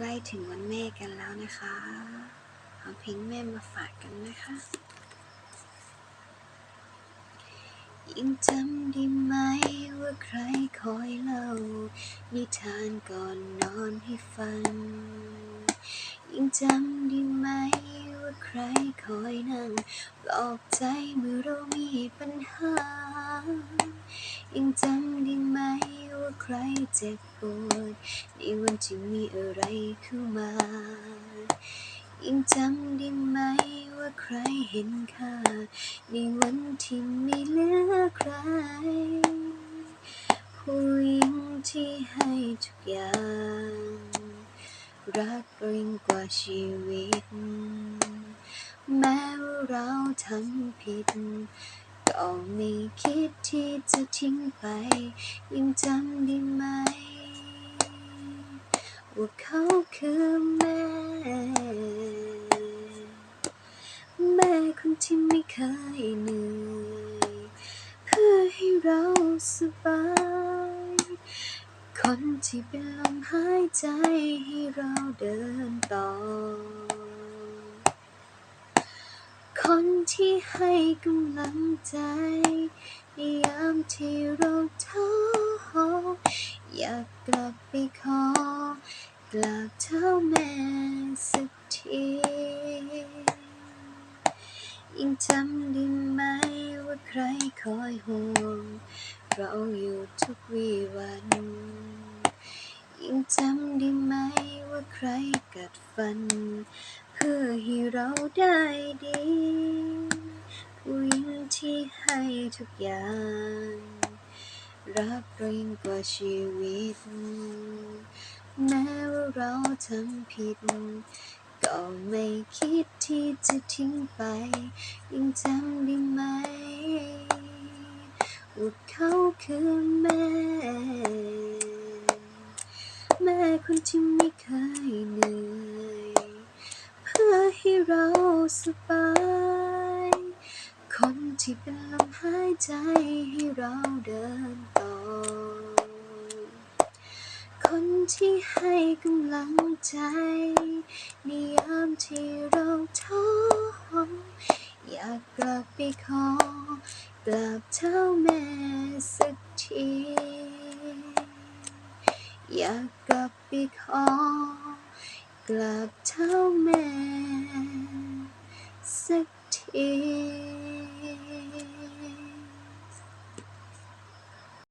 ใกล้ถึงวันแม่กันแล้วนะคะ เอาเพลงแม่มาฝากกันนะคะ ยังจำได้ไหมว่าใครคอยเล่า นิทานก่อนนอนให้ฟัง ยังจำได้ไหมว่าใครคอยนั่งปลอบใจเมื่อเรามีปัญหา ยังจำได้ไหมว่า รเจ็บปวดในวันที่มีอะไรเข้ามายังจำได้ไหมว่าใครเห็นค่า ในวันที่ไม่เหลือใคร ผู้หญิงที่ให้ทุกอย่าง รักเรายิ่งกว่าชีวิต แม้ว่าเราทำผิด ก็ไม่คิดที่จะทิ้งไป ยังจำได้ไหม ว่าเขาคือแม่ แม่คนที่ไม่เคยเหนื่อยเพื่อให้เราสบาย คนที่เป็นลมหายใจให้เราเดินต่อ คนที่ให้กำลังใจในยามที่เราท้ออยากกลับไปขอกราบเท้าแม่สักทียังจำได้ไหมว่าใครคอยห่วงเราอยู่ทุกวีวันยังจำได้ไหมว่าใครกัดฟัน เพื่อให้เราได้ดี ผู้หญิงที่ให้ทุกอย่าง รักเรายิ่งกว่าชีวิต แม้ว่าเราทำผิด ก็ไม่คิดที่จะทิ้งไปยังจำได้ไหมว่าเขาคือแม่แม่คนที่ไม่เคยเหนื่อย ให้เราสบาย คนที่เป็นลมหายใจให้เราเดินต่อ คนที่ให้กำลังใจในยามที่เราท้ออยากกลับไปขอกราบเท้าแม่สักทีอยากกลับไปขอ กราบเท้าแม่สักที